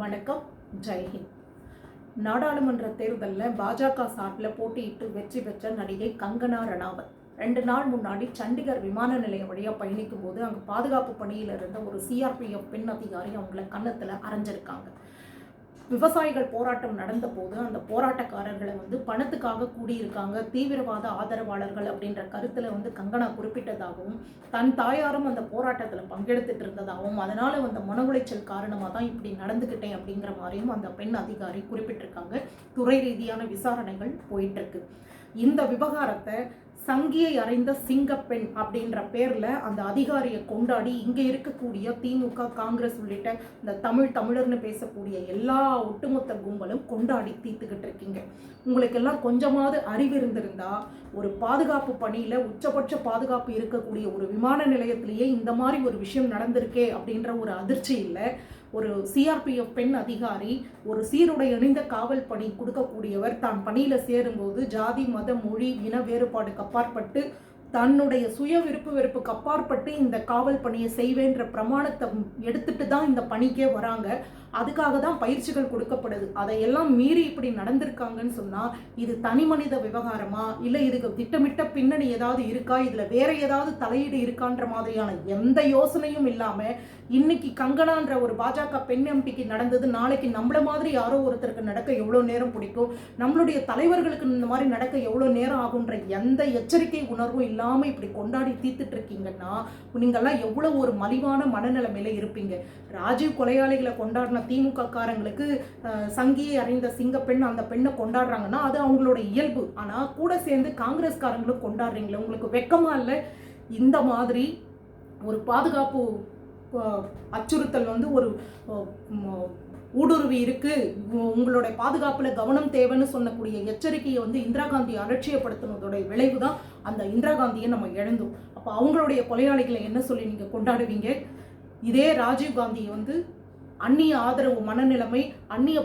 வணக்கம் ஜெய்ஹிந்த் நாடாளுமன்ற தேர்தலில் பாஜக சார்பில் போட்டியிட்டு வெற்றி பெற்ற நடிகை கங்கனா ரணாவத். ரெண்டு நாள் முன்னாடி சண்டிகர் விமான நிலையம் வழியாக பயணிக்கும் போது அங்கே பாதுகாப்பு பணியில் இருந்த ஒரு சிஆர்பிஎஃப் பெண் அதிகாரி அவங்கள கன்னத்தில் அரைஞ்சிருக்காங்க. விவசாயிகள் போராட்டம் நடந்த போது அந்த போராட்டக்காரர்களை வந்து பணத்துக்காக கூடியிருக்காங்க தீவிரவாத ஆதரவாளர்கள் அப்படின்ற கருத்தில் வந்து கங்கனா குறிப்பிட்டதாகவும் தன் தாயாரும் அந்த போராட்டத்தில் பங்கெடுத்துட்டு இருந்ததாகவும் அதனால வந்த மன உளைச்சல் காரணமாக தான் இப்படி நடந்துக்கிட்டேன் அப்படிங்கிற மாதிரியும் அந்த பெண் அதிகாரி குறிப்பிட்டிருக்காங்க. துறை ரீதியான விசாரணைகள் போயிட்டு இருக்கு இந்த விவகாரத்தை சங்கியை அறைந்த சிங்கப்பெண் அப்படின்ற பேர்ல அந்த அதிகாரியை கொண்டாடி இங்க இருக்கக்கூடிய திமுக காங்கிரஸ் உள்ளிட்ட இந்த தமிழ் தமிழர்னு பேசக்கூடிய எல்லா ஒட்டுமொத்த கும்பலும் கொண்டாடி தீர்த்துக்கிட்டு இருக்கீங்க. உங்களுக்கெல்லாம் கொஞ்சமாவது அறிவு இருந்திருந்தா ஒரு பாதுகாப்பு பணியில உச்சபட்ச பாதுகாப்பு இருக்கக்கூடிய ஒரு விமான நிலையத்திலேயே இந்த மாதிரி ஒரு விஷயம் நடந்திருக்கே அப்படின்ற ஒரு அதிர்ச்சி இல்லை. ஒரு சிஆர்பிஎஃப் பெண் அதிகாரி ஒரு சீருடை அணிந்த காவல் பணி கொடுக்கக்கூடியவர். தான் பணியில் சேரும்போது ஜாதி மத மொழி இன வேறுபாடுக்கு அப்பாற்பட்டு தன்னுடைய சுய விருப்பு வெறுப்புக்கு அப்பாற்பட்டு இந்த காவல் பணியை செய்வேன்ற பிரமாணத்தை எடுத்துட்டு தான் இந்த பணிக்கே வராங்க. அதுக்காக தான் பயிற்சிகள் கொடுக்கப்படுது. அதையெல்லாம் மீறி இப்படி நடந்திருக்காங்கன்னு சொன்னால் இது தனி மனித விவகாரமா? இல்லை இதுக்கு திட்டமிட்ட பின்னணி ஏதாவது இருக்கா? இதில் வேற ஏதாவது தலையீடு இருக்கான்ற மாதிரியான எந்த யோசனையும் இல்லாமல் இன்னைக்கு கங்கனான்ற ஒரு பாஜக பெண் எம்பிக்கு நடந்தது நாளைக்கு நம்மள மாதிரி யாரோ ஒருத்தருக்கு நடக்க எவ்வளோ நேரம் பிடிக்கும்? நம்மளுடைய தலைவர்களுக்கு இந்த மாதிரி நடக்க எவ்வளோ நேரம் ஆகுன்ற எந்த எச்சரிக்கை உணர்வும் இல்லாமல் இப்படி கொண்டாடி தீத்துட்டு இருக்கீங்கன்னா நீங்கள்லாம் எவ்வளோ ஒரு மலிவான மனநிலைமையில இருப்பீங்க. ராஜீவ் கொலையாளிகளை கொண்டாடின திமுக காரங்களுக்கு சங்கியை அறிந்த சிங்கப்பெண் அந்த பெண்ணை கொண்டாடுறாங்கன்னா அது அவங்களோட இயல்பு. ஆனால் கூட சேர்ந்து காங்கிரஸ்காரங்களும் கொண்டாடுறீங்களே உங்களுக்கு வெக்கமா இல்லை? இந்த மாதிரி ஒரு பாதுகாப்பு அச்சுறுத்தல் வந்து ஒரு ஊடுருவி இருக்கு. உங்களுடைய பாதுகாப்புல கவனம் தேவைன்னு சொல்லக்கூடிய எச்சரிக்கையை வந்து இந்திரா காந்தி அலட்சியப்படுத்தினதோடைய விளைவு தான் அந்த இந்திரா காந்தியை நம்ம இழந்தோம். அப்போ அவங்களுடைய கொலையாளிகளை என்ன சொல்லி நீங்க கொண்டாடுவீங்க? இதே ராஜீவ் காந்தியை வந்து அந்நிய ஆதரவு மனநிலைமை அந்நிய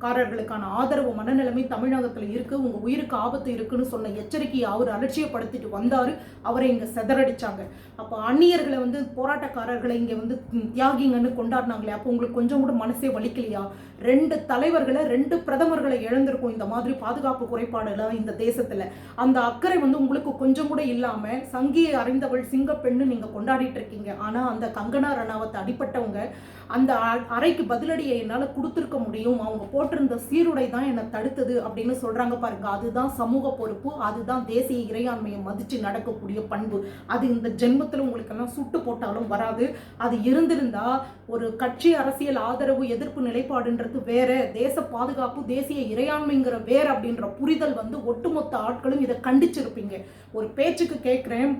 காரர்களுக்கான ஆதரவு மனநிலைமை தமிழகத்தில் இருக்கு. உங்க உயிருக்கு ஆபத்து இருக்குன்னு சொன்ன எச்சரிக்கையை அவர் அலட்சியப்படுத்திட்டு வந்தாரு. அவரை இங்க செதறடிச்சாங்க. அப்போ அந்நியர்களை வந்து போராட்டக்காரர்களை இங்க வந்து தியாகிங்கன்னு கொண்டாடினாங்களே அப்போ உங்களுக்கு கொஞ்சம் கூட மனசே வலிக்கலையா? ரெண்டு தலைவர்களை ரெண்டு பிரதமர்களை இழந்திருக்கும் இந்த மாதிரி பாதுகாப்பு குறைபாடுல இந்த தேசத்துல? அந்த அக்கறை வந்து உங்களுக்கு கொஞ்சம் கூட இல்லாம சங்கியை அறிந்தவள் சிங்கப்பெண்ணு நீங்க கொண்டாடிட்டு இருக்கீங்க. ஆனா அந்த கங்கனா ரணாவத் அடிப்பட்டவங்க அந்த அ- அறைக்கு பதிலடியை என்னால் கொடுத்துருக்க முடியும். அவங்க போட்டிருந்த சீருடை தான் என்னை தடுத்தது அப்படின்னு சொல்றாங்க பாருங்க. அதுதான் சமூக பொறுப்பு அதுதான் தேசிய இறையாண்மையை மதிச்சு நடக்கக்கூடிய பண்பு. அது இந்த ஜென்மத்தில் உங்களுக்கெல்லாம் சுட்டு போட்டாலும் வராது. அது இருந்திருந்தா ஒரு கட்சி அரசியல் ஆதரவு எதிர்ப்பு நிலைப்பாடுன்றது வேற தேச பாதுகாப்பு தேசிய இறையாண்மைங்கிற வேற அப்படின்ற புரிதல் வந்து ஒட்டுமொத்த ஆட்களும் இதை கண்டிச்சிருப்பீங்க. ஒரு பேச்சுக்கு கேட்குறேன்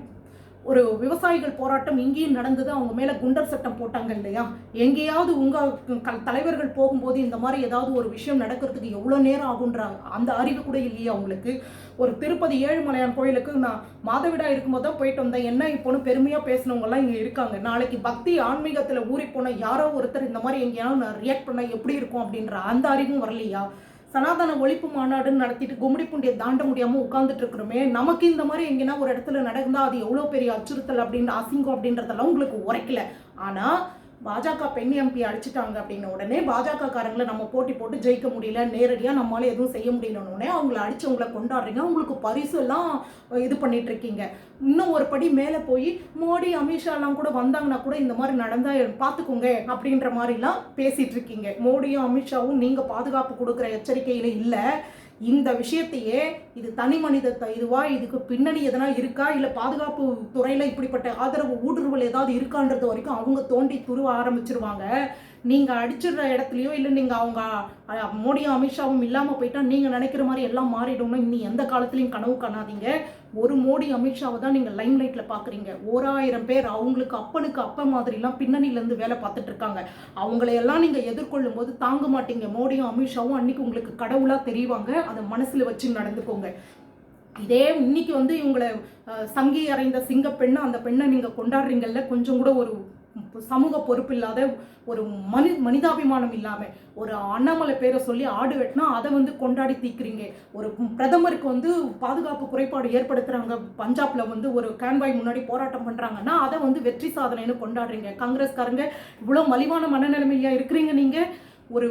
ஒரு விவசாயிகள் போராட்டம் இங்கேயும் நடந்தது அவங்க மேல குண்டர் சட்டம் போட்டாங்க இல்லையா? எங்கேயாவது உங்க க- தலைவர்கள் போகும்போது இந்த மாதிரி ஏதாவது ஒரு விஷயம் நடக்கிறதுக்கு எவ்வளோ நேரம் ஆகுன்றாங்க அந்த அறிவு கூட இல்லையா உங்களுக்கு? ஒரு திருப்பதி ஏழுமலையான் கோயிலுக்கு நான் மாதவிடா இருக்கும்போது தான் போயிட்டு வந்தேன். என்ன இப்போன்னு பெருமையாக பேசினவங்கலாம் இங்கே இருக்காங்க. நாளைக்கு பக்தி ஆன்மீகத்தில் ஊறி போன யாரோ ஒருத்தர் இந்த மாதிரி எங்கேயாவது நான் ரியாக்ட் பண்ண எப்படி இருக்கும் அப்படின்ற அந்த அறிவும் வரலையா? சனாதன ஒழிப்பு மாநாடுன்னு நடத்திட்டு கும்மிடிப்பூண்டியை தாண்ட முடியாமல் உட்காந்துட்டு இருக்கிறோமே நமக்கு இந்த மாதிரி எங்கேனா ஒரு இடத்துல நடந்தால் அது எவ்வளோ பெரிய அச்சுறுத்தல் அப்படின்னு அசிங்கம் அப்படின்றதெல்லாம் உங்களுக்கு உரைக்கல. ஆனால் பாஜக பெண் எம்பி அடிச்சிட்டாங்க அப்படின்ன உடனே பாஜக காரங்களை நம்ம போட்டி போட்டு ஜெயிக்க முடியல நேரடியாக நம்மளால எதுவும் செய்ய முடியலன்னு உடனே அவங்கள அடிச்சவங்கள கொண்டாடுறீங்க. அவங்களுக்கு பரிசு எல்லாம் இது பண்ணிட்டு இருக்கீங்க இன்னும் ஒரு படி மேலே போய் மோடி அமித்ஷாலாம் கூட வந்தாங்கன்னா கூட இந்த மாதிரி நடந்தா பார்த்துக்கோங்க அப்படின்ற மாதிரிலாம் பேசிட்டு இருக்கீங்க மோடியும் அமித்ஷாவும் நீங்கள் பாதுகாப்பு கொடுக்குற எச்சரிக்கையில இல்லை. இந்த விஷயத்தையே இது தனி மனித த- இதுவா இதுக்கு பின்னணி எதனா இருக்கா? இல்லை பாதுகாப்பு துறையில் இப்படிப்பட்ட ஆதரவு ஊடுருவல் ஏதாவது இருக்கான்றது வரைக்கும் அவங்க தோண்டி துருவ ஆரம்பிச்சிருவாங்க. நீங்க அடிச்சிடுற இடத்துலயோ இல்லை நீங்க அவங்க மோடியும் அமித்ஷாவும் இல்லாம போயிட்டா நீங்க நினைக்கிற மாதிரி எல்லாம் மாறிடும்னு இனி எந்த காலத்துலையும் கனவு காணாதீங்க. ஒரு மோடி அமித்ஷாவை தான் நீங்கள் லைம் லைட்டில் பார்க்குறீங்க ஓராயிரம் பேர் அவங்களுக்கு அப்பனுக்கு அப்ப மாதிரிலாம் பின்னணியிலேருந்து வேலை பார்த்துட்டு இருக்காங்க. அவங்களையெல்லாம் நீங்கள் எதிர்கொள்ளும் போது தாங்க மாட்டீங்க. மோடியும் அமித்ஷாவும் அன்னைக்கு உங்களுக்கு கடவுளாக தெரிவாங்க. அதை மனசில் வச்சு நடந்துக்கோங்க. இதே இன்னைக்கு வந்து இவங்களை சங்கி அறைந்த சிங்க பெண்ணை அந்த பெண்ணை நீங்கள் கொண்டாடுறீங்கல்ல கொஞ்சம் கூட ஒரு சமூக பொறுப்பு இல்லாத ஒரு மனி மனிதாபிமானம் இல்லாமல் ஒரு அண்ணாமலை பேரை சொல்லி ஆடு வெட்டினா அதை வந்து கொண்டாடி தீக்குறீங்க ஒரு பிரதமருக்கு வந்து பாதுகாப்பு குறைபாடு ஏற்படுத்துகிறாங்க பஞ்சாப்ல வந்து ஒரு கேன்வாய் முன்னாடி போராட்டம் பண்ணுறாங்கன்னா அதை வந்து வெற்றி சாதனைன்னு கொண்டாடுறீங்க. காங்கிரஸ்காரங்க இவ்வளோ மலிவான மனநிலைமையா இருக்கிறீங்க நீங்கள் ஒரு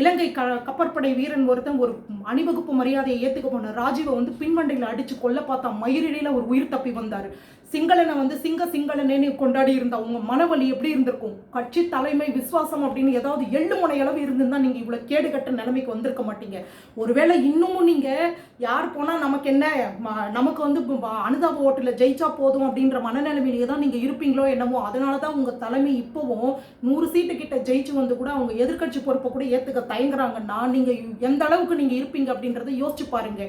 இலங்கை க கப்பற்படை வீரன் ஒருத்தன் ஒரு அணிவகுப்பு மரியாதையை ஏற்றுக்க போன ராஜீவை வந்து பின்மண்டையில் அடித்து கொல்ல பார்த்தா மயிரிடையில் ஒரு உயிர் தப்பி வந்தார். சிங்களனை வந்து சிங்க சிங்களனேன்னு கொண்டாடி இருந்த உங்க மனவலி எப்படி இருந்திருக்கும்? கட்சி தலைமை விசுவாசம் அப்படின்னு ஏதாவது எள்ளு முனை அளவு இருந்திருந்தா நீங்க இவ்வளவு கேடுகட்ட நிலைமைக்கு வந்திருக்க மாட்டீங்க. ஒருவேளை இன்னமும் நீங்க யார் போனா நமக்கு என்ன ம- நமக்கு வந்து அனுதாப ஓட்டுல ஜெயிச்சா போதும் அப்படின்ற மனநிலைமையிலேயே தான் நீங்க இருப்பீங்களோ என்னமோ அதனாலதான் உங்க தலைமை இப்போவும் நூறு சீட்டு கிட்ட ஜெயிச்சு வந்து கூட அவங்க எதிர்க்கட்சி பொறுப்பை கூட ஏத்துக்க தயங்குறாங்கன்னா நீங்க எந்த அளவுக்கு நீங்க இருப்பீங்க அப்படின்றத யோசிச்சு பாருங்க.